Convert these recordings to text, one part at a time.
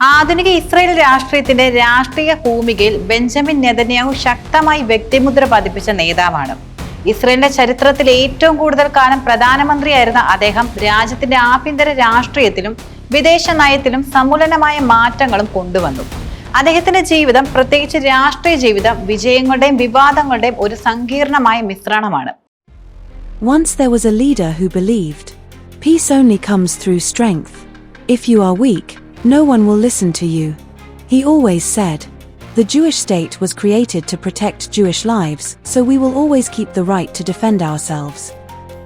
ആധുനിക ഇസ്രായേൽ രാഷ്ട്രീയത്തിന്റെ രാഷ്ട്രീയ ഭൂമികയിൽ ബെഞ്ചമിൻ നെതന്യാഹു ശക്തമായി വ്യക്തിമുദ്ര പതിപ്പിച്ച നേതാവാണ്. ഇസ്രയേലിന്റെ ചരിത്രത്തിൽ ഏറ്റവും കൂടുതൽ കാലം പ്രധാനമന്ത്രിയായിരുന്ന അദ്ദേഹം രാജ്യത്തിന്റെ ആഭ്യന്തര രാഷ്ട്രീയത്തിലും വിദേശ നയത്തിലും സമുലനമായ മാറ്റങ്ങളും കൊണ്ടുവന്നു. അദ്ദേഹത്തിന്റെ ജീവിതം പ്രത്യേകിച്ച് രാഷ്ട്രീയ ജീവിതം വിജയങ്ങളുടെയും വിവാദങ്ങളുടെയും ഒരു സങ്കീർണമായ മിശ്രണമാണ്. Once there was a leader who believed, peace only comes through strength. If you are weak, no one will listen to you. He always said, the Jewish state was created to protect Jewish lives, so we will always keep the right to defend ourselves.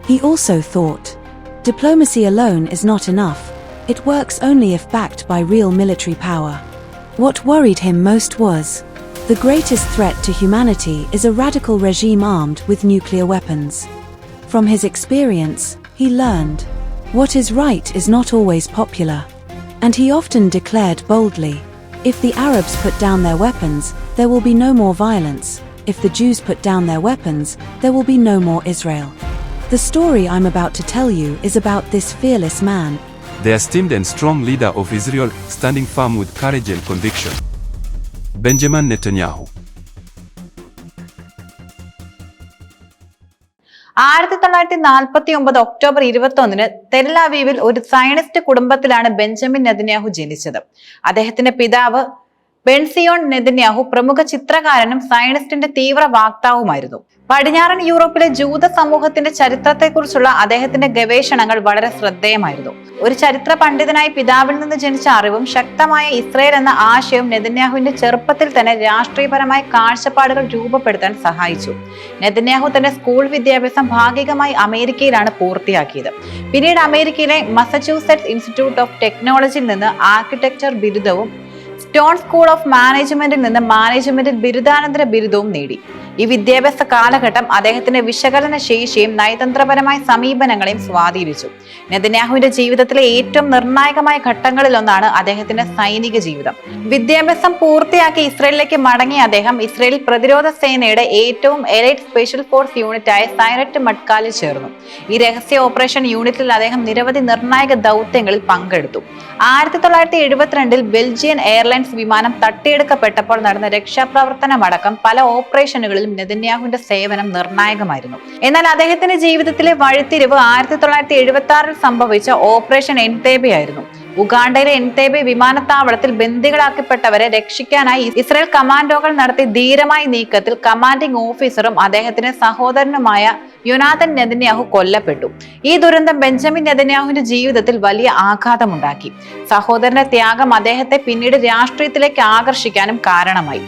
He also thought, diplomacy alone is not enough, it works only if backed by real military power. What worried him most was, the greatest threat to humanity is a radical regime armed with nuclear weapons. From his experience, he learned what is right is not always popular. And he often declared boldly if the Arabs put down their weapons, there will be no more violence. If the Jews put down their weapons, there will be no more Israel. The story I'm about to tell you is about this fearless man. the esteemed and strong leader of Israel, standing firm with courage and conviction. Benjamin Netanyahu. ആയിരത്തി തൊള്ളായിരത്തി നാൽപ്പത്തി ഒമ്പത് October ഇരുപത്തി ഒന്നിന് തെരലാവീവിൽ ഒരു Zionist കുടുംബത്തിലാണ് Benjamin Netanyahu ജനിച്ചത്. അദ്ദേഹത്തിന്റെ പിതാവ് ബെൻസിയോൺ നെതന്യാഹു പ്രമുഖ ചിത്രകാരനും സയനിസ്റ്റിന്റെ തീവ്ര വാക്താവുമായിരുന്നു. പടിഞ്ഞാറൻ യൂറോപ്പിലെ ജൂത സമൂഹത്തിന്റെ ചരിത്രത്തെക്കുറിച്ചുള്ള അദ്ദേഹത്തിന്റെ ഗവേഷണങ്ങൾ വളരെ ശ്രദ്ധേയമായിരുന്നു. ഒരു ചരിത്ര പണ്ഡിതനായി പിതാവിൽ നിന്ന് ജനിച്ച അറിവും ശക്തമായ ഇസ്രയേൽ എന്ന ആശയവും നെതന്യാഹുവിന്റെ ചെറുപ്പത്തിൽ തന്നെ രാഷ്ട്രീയപരമായ കാഴ്ചപ്പാടുകൾ രൂപപ്പെടുത്താൻ സഹായിച്ചു. നെതന്യാഹു തന്റെ സ്കൂൾ വിദ്യാഭ്യാസം ഭാഗികമായി അമേരിക്കയിലാണ് പൂർത്തിയാക്കിയത്. പിന്നീട് അമേരിക്കയിലെ മസച്യൂസെറ്റ്സ് ഇൻസ്റ്റിറ്റ്യൂട്ട് ഓഫ് ടെക്നോളജിയിൽ നിന്ന് ആർക്കിടെക്ചർ ബിരുദവും സ്റ്റോൺ സ്കൂൾ ഓഫ് മാനേജ്മെന്റിൽ നിന്ന് മാനേജ്മെന്റിൽ ബിരുദാനന്തര ബിരുദവും നേടി. ഈ വിദ്യാഭ്യാസ കാലഘട്ടം അദ്ദേഹത്തിന്റെ വിശകലന ശേഷിയും നയതന്ത്രപരമായ സമീപനങ്ങളെയും സ്വാധീനിച്ചു. നെതന്യാഹുവിന്റെ ജീവിതത്തിലെ ഏറ്റവും നിർണായകമായ ഘട്ടങ്ങളിലൊന്നാണ് അദ്ദേഹത്തിന്റെ സൈനിക ജീവിതം. വിദ്യാഭ്യാസം പൂർത്തിയാക്കി ഇസ്രയേലിലേക്ക് മടങ്ങിയ അദ്ദേഹം ഇസ്രയേൽ പ്രതിരോധ സേനയുടെ ഏറ്റവും എലൈറ്റ് സ്പെഷ്യൽ ഫോഴ്സ് യൂണിറ്റായ സൈററ്റ് മഡ്കാലിൽ ചേർന്നു. ഈ രഹസ്യ ഓപ്പറേഷൻ യൂണിറ്റിൽ അദ്ദേഹം നിരവധി നിർണായക ദൗത്യങ്ങളിൽ പങ്കെടുത്തു. ആയിരത്തി തൊള്ളായിരത്തി എഴുപത്തിരണ്ടിൽ ബെൽജിയൻ എയർലൈൻസ് വിമാനം തട്ടിയെടുക്കപ്പെട്ടപ്പോൾ നടന്ന രക്ഷാപ്രവർത്തനമടക്കം പല ഓപ്പറേഷനുകളിലും നെതന്യാഹുവിന്റെ സേവനം നിർണായകമായിരുന്നു. എന്നാൽ അദ്ദേഹത്തിന്റെ ജീവിതത്തിലെ വഴിത്തിരിവ് ആയിരത്തി തൊള്ളായിരത്തി എഴുപത്തി ആറിൽ സംഭവിച്ച ഓപ്പറേഷൻ എൻതേബയായിരുന്നു. ഉഗാണ്ടയിലെ എൻതേബെ വിമാനത്താവളത്തിൽ ബന്ദികളാക്കപ്പെട്ടവരെ രക്ഷിക്കാനായി ഇസ്രായേൽ കമാൻഡോകൾ നടത്തിയ ധീരമായ നീക്കത്തിൽ കമാൻഡിംഗ് ഓഫീസറും അദ്ദേഹത്തിന്റെ സഹോദരനുമായ യുനാഥൻ നെതന്യാഹു കൊല്ലപ്പെട്ടു. ഈ ദുരന്തം ബെഞ്ചമിൻ നെതന്യാഹുവിന്റെ ജീവിതത്തിൽ വലിയ ആഘാതമുണ്ടാക്കി. സഹോദരന്റെ ത്യാഗം അദ്ദേഹത്തെ പിന്നീട് രാഷ്ട്രീയത്തിലേക്ക് ആകർഷിക്കാനും കാരണമായി.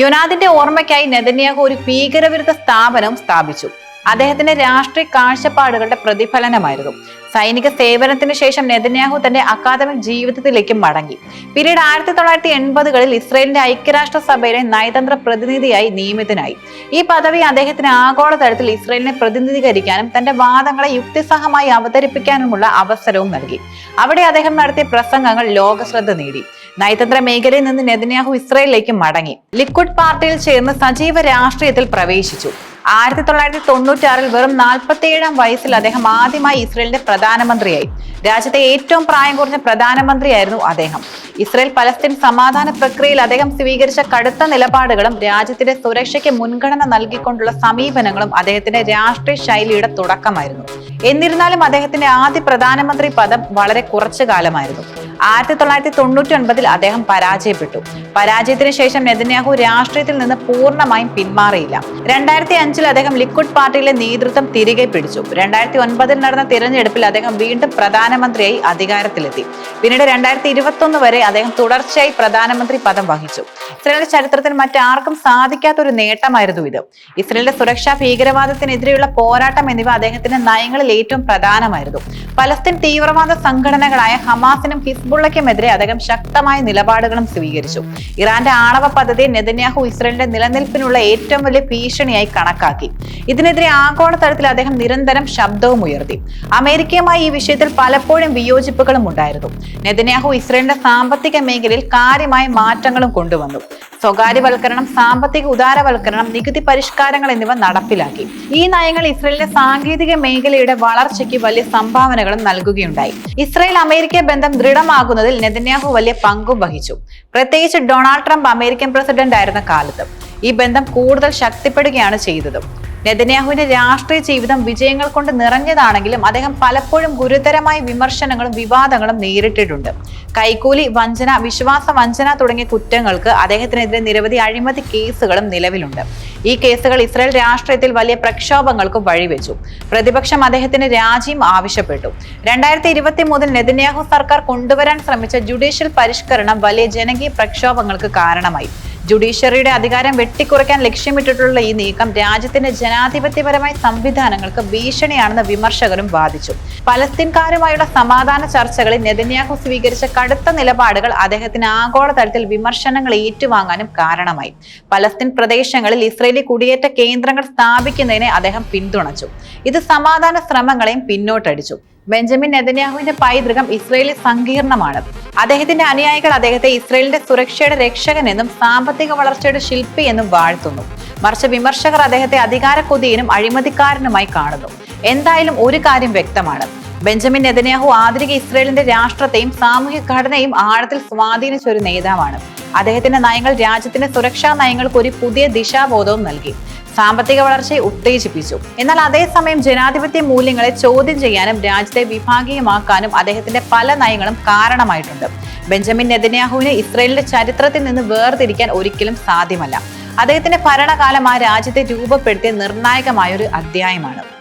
യുനാദിന്റെ ഓർമ്മയ്ക്കായി നെതന്യാഹു ഒരു ഭീകരവിരുദ്ധ സ്ഥാപനം സ്ഥാപിച്ചു. അദ്ദേഹത്തിന്റെ രാഷ്ട്രീയ കാഴ്ചപ്പാടുകളുടെ പ്രതിഫലനമായിരുന്നു. സൈനിക സേവനത്തിന് ശേഷം നെതന്യാഹു തന്റെ അക്കാദമിക് ജീവിതത്തിലേക്ക് മടങ്ങി. പിന്നീട് ആയിരത്തി തൊള്ളായിരത്തി എൺപതുകളിൽ ഇസ്രയേലിന്റെ ഐക്യരാഷ്ട്ര സഭയിലെ നയതന്ത്ര പ്രതിനിധിയായി നിയമിതനായി. ഈ പദവി അദ്ദേഹത്തിന് ആഗോളതലത്തിൽ ഇസ്രയേലിനെ പ്രതിനിധീകരിക്കാനും തന്റെ വാദങ്ങളെ യുക്തിസഹമായി അവതരിപ്പിക്കാനുമുള്ള അവസരവും നൽകി. അവിടെ അദ്ദേഹം നടത്തിയ പ്രസംഗങ്ങൾ ലോകശ്രദ്ധ നേടി. നയതന്ത്ര മേഖലയിൽ നിന്ന് നെതന്യാഹു ഇസ്രയേലിലേക്ക് മടങ്ങി. ലിക്വിഡ് പാർട്ടിയിൽ ചേർന്ന് സജീവ രാഷ്ട്രീയത്തിൽ പ്രവേശിച്ചു. ആയിരത്തി തൊള്ളായിരത്തി തൊണ്ണൂറ്റാറിൽ വെറും നാൽപ്പത്തിയേഴാം വയസ്സിൽ അദ്ദേഹം ആദ്യമായി ഇസ്രയേലിന്റെ പ്രധാനമന്ത്രിയായി. രാജ്യത്തെ ഏറ്റവും പ്രായം കുറഞ്ഞ പ്രധാനമന്ത്രിയായിരുന്നു അദ്ദേഹം. ഇസ്രയേൽ പലസ്തീൻ സമാധാന പ്രക്രിയയിൽ അദ്ദേഹം സ്വീകരിച്ച കടുത്ത നിലപാടുകളും രാജ്യത്തിന്റെ സുരക്ഷയ്ക്ക് മുൻഗണന നൽകിക്കൊണ്ടുള്ള സമീപനങ്ങളും അദ്ദേഹത്തിന്റെ രാഷ്ട്രീയ ശൈലിയുടെ തുടക്കമായിരുന്നു. എന്നിരുന്നാലും അദ്ദേഹത്തിന്റെ ആദ്യ പ്രധാനമന്ത്രി പദം വളരെ കുറച്ചു കാലമായിരുന്നു. ആയിരത്തി തൊള്ളായിരത്തി തൊണ്ണൂറ്റി ഒൻപതിൽ അദ്ദേഹം പരാജയപ്പെട്ടു. പരാജയത്തിന് ശേഷം നെതന്യാഹു രാഷ്ട്രീയത്തിൽ നിന്ന് പൂർണമായും പിന്മാറിയില്ല. രണ്ടായിരത്തി അഞ്ചിൽ അദ്ദേഹം ലിക്വിഡ് പാർട്ടിയിലെ നേതൃത്വം തിരികെ പിടിച്ചു. രണ്ടായിരത്തി ഒൻപതിൽ നടന്ന തിരഞ്ഞെടുപ്പിൽ അദ്ദേഹം വീണ്ടും പ്രധാനമന്ത്രിയായി അധികാരത്തിലെത്തി. പിന്നീട് രണ്ടായിരത്തി ഇരുപത്തി ഒന്ന് വരെ അദ്ദേഹം തുടർച്ചയായി പ്രധാനമന്ത്രി പദം വഹിച്ചു. ഇസ്രയേലിന്റെ ചരിത്രത്തിൽ മറ്റാർക്കും സാധിക്കാത്ത ഒരു നേട്ടമായിരുന്നു ഇത്. ഇസ്രയേലിന്റെ സുരക്ഷാ ഭീകരവാദത്തിനെതിരെയുള്ള പോരാട്ടം എന്നിവ അദ്ദേഹത്തിന്റെ നയങ്ങളിൽ ഏറ്റവും പ്രധാനമായിരുന്നു. പലസ്തീൻ തീവ്രവാദ സംഘടനകളായ ഹമാസിനും ഹിസ്ബുള്ളയ്ക്കുമെതിരെ അദ്ദേഹം ശക്തമായ നിലപാടുകളും സ്വീകരിച്ചു. ഇറാന്റെ ആണവ പദ്ധതി നെതന്യാഹു ഇസ്രയേലിന്റെ നിലനിൽപ്പിനുള്ള ഏറ്റവും വലിയ ഭീഷണിയായി കണക്കാക്കി. ഇതിനെതിരെ ആഗോളതലത്തിൽ അദ്ദേഹം നിരന്തരം ശബ്ദവും ഉയർത്തി. അമേരിക്കയുമായി ഈ വിഷയത്തിൽ പലപ്പോഴും വിയോജിപ്പുകളും ഉണ്ടായിരുന്നു. നെതന്യാഹു ഇസ്രയേലിന്റെ സാമ്പത്തിക മേഖലയിൽ കാര്യമായ മാറ്റങ്ങളും കൊണ്ടുവന്നു. സ്വകാര്യവൽക്കരണം സാമ്പത്തിക ഉദാരവൽക്കരണം നികുതി പരിഷ്കാരങ്ങൾ എന്നിവ നടപ്പിലാക്കി. ഈ നയങ്ങൾ ഇസ്രയേലിന്റെ സാങ്കേതിക മേഖലയുടെ വളർച്ചയ്ക്ക് വലിയ സംഭാവനകളും നൽകുകയുണ്ടായി. ഇസ്രയേൽ അമേരിക്ക ബന്ധം ദൃഢമാകുന്നതിൽ നെതന്യാഹു വലിയ പങ്കും വഹിച്ചു. പ്രത്യേകിച്ച് ഡൊണാൾഡ് ട്രംപ് അമേരിക്കൻ പ്രസിഡന്റ് ആയിരുന്ന കാലത്ത് ഈ ബന്ധം കൂടുതൽ ശക്തിപ്പെടുകയാണ് ചെയ്തത്. നെതന്യാഹുവിന്റെ രാഷ്ട്രീയ ജീവിതം വിജയങ്ങൾ കൊണ്ട് നിറഞ്ഞതാണെങ്കിലും അദ്ദേഹം പലപ്പോഴും ഗുരുതരമായ വിമർശനങ്ങളും വിവാദങ്ങളും നേരിട്ടിട്ടുണ്ട്. കൈക്കൂലി വഞ്ചന വിശ്വാസ വഞ്ചന തുടങ്ങിയ കുറ്റങ്ങൾക്ക് അദ്ദേഹത്തിനെതിരെ നിരവധി അഴിമതി കേസുകളും നിലവിലുണ്ട്. ഈ കേസുകൾ ഇസ്രായേൽ രാഷ്ട്രീയത്തിൽ വലിയ പ്രക്ഷോഭങ്ങൾക്കും വഴിവെച്ചു. പ്രതിപക്ഷം അദ്ദേഹത്തിന് രാജിയും ആവശ്യപ്പെട്ടു. രണ്ടായിരത്തി ഇരുപത്തി മൂന്നിൽ നെതന്യാഹു സർക്കാർ കൊണ്ടുവരാൻ ശ്രമിച്ച ജുഡീഷ്യൽ പരിഷ്കരണം വലിയ ജനകീയ പ്രക്ഷോഭങ്ങൾക്ക് കാരണമായി. ജുഡീഷ്യറിയുടെ അധികാരം വെട്ടിക്കുറയ്ക്കാൻ ലക്ഷ്യമിട്ടിട്ടുള്ള ഈ നീക്കം രാജ്യത്തിന്റെ ജനാധിപത്യപരമായ സംവിധാനങ്ങൾക്ക് ഭീഷണിയാണെന്ന് വിമർശകരും വാദിച്ചു. പലസ്തീൻകാരുമായുള്ള സമാധാന ചർച്ചകളിൽ നെതന്യാഹു സ്വീകരിച്ച കടുത്ത നിലപാടുകൾ അദ്ദേഹത്തിന് ആഗോളതലത്തിൽ വിമർശനങ്ങൾ ഏറ്റുവാങ്ങാനും കാരണമായി. പലസ്തീൻ പ്രദേശങ്ങളിൽ ഇസ്രയേലി കുടിയേറ്റ കേന്ദ്രങ്ങൾ സ്ഥാപിക്കുന്നതിനെ അദ്ദേഹം പിന്തുണച്ചു. ഇത് സമാധാന ശ്രമങ്ങളെയും പിന്നോട്ടടിച്ചു. ബെഞ്ചമിൻ നെതന്യാഹുവിന്റെ പൈതൃകം ഇസ്രയേലി സങ്കീർണമാണ്. അദ്ദേഹത്തിന്റെ അനുയായികൾ അദ്ദേഹത്തെ ഇസ്രയേലിന്റെ സുരക്ഷയുടെ രക്ഷകൻ എന്നും സാമ്പത്തിക വളർച്ചയുടെ ശില്പി എന്നും വാഴ്ത്തുന്നു. മറിച്ച് വിമർശകർ അദ്ദേഹത്തെ അധികാര കൊതിയനും അഴിമതിക്കാരനുമായി കാണുന്നു. എന്തായാലും ഒരു കാര്യം വ്യക്തമാണ്. ബെഞ്ചമിൻ നെതന്യാഹു ആധുനിക ഇസ്രയേലിന്റെ രാഷ്ട്രത്തെയും സാമൂഹ്യ ഘടനയും ആഴത്തിൽ സ്വാധീനിച്ച ഒരു നേതാവാണ്. അദ്ദേഹത്തിന്റെ നയങ്ങൾ രാജ്യത്തിന്റെ സുരക്ഷാ നയങ്ങൾക്ക് ഒരു പുതിയ ദിശാബോധവും നൽകി. സാമ്പത്തിക വളർച്ചയെ ഉത്തേജിപ്പിച്ചു. എന്നാൽ അതേസമയം ജനാധിപത്യ മൂല്യങ്ങളെ ചോദ്യം ചെയ്യാനും രാജ്യത്തെ വിഭാഗീയമാക്കാനും അദ്ദേഹത്തിന്റെ പല നയങ്ങളും കാരണമായിട്ടുണ്ട്. ബെഞ്ചമിൻ നെതന്യാഹുവിനെ ഇസ്രയേലിന്റെ ചരിത്രത്തിൽ നിന്ന് വേർതിരിക്കാൻ ഒരിക്കലും സാധ്യമല്ല. അദ്ദേഹത്തിന്റെ ഭരണകാലം ആ രാജ്യത്തെ രൂപപ്പെടുത്തിയ നിർണായകമായ ഒരു അധ്യായമാണ്.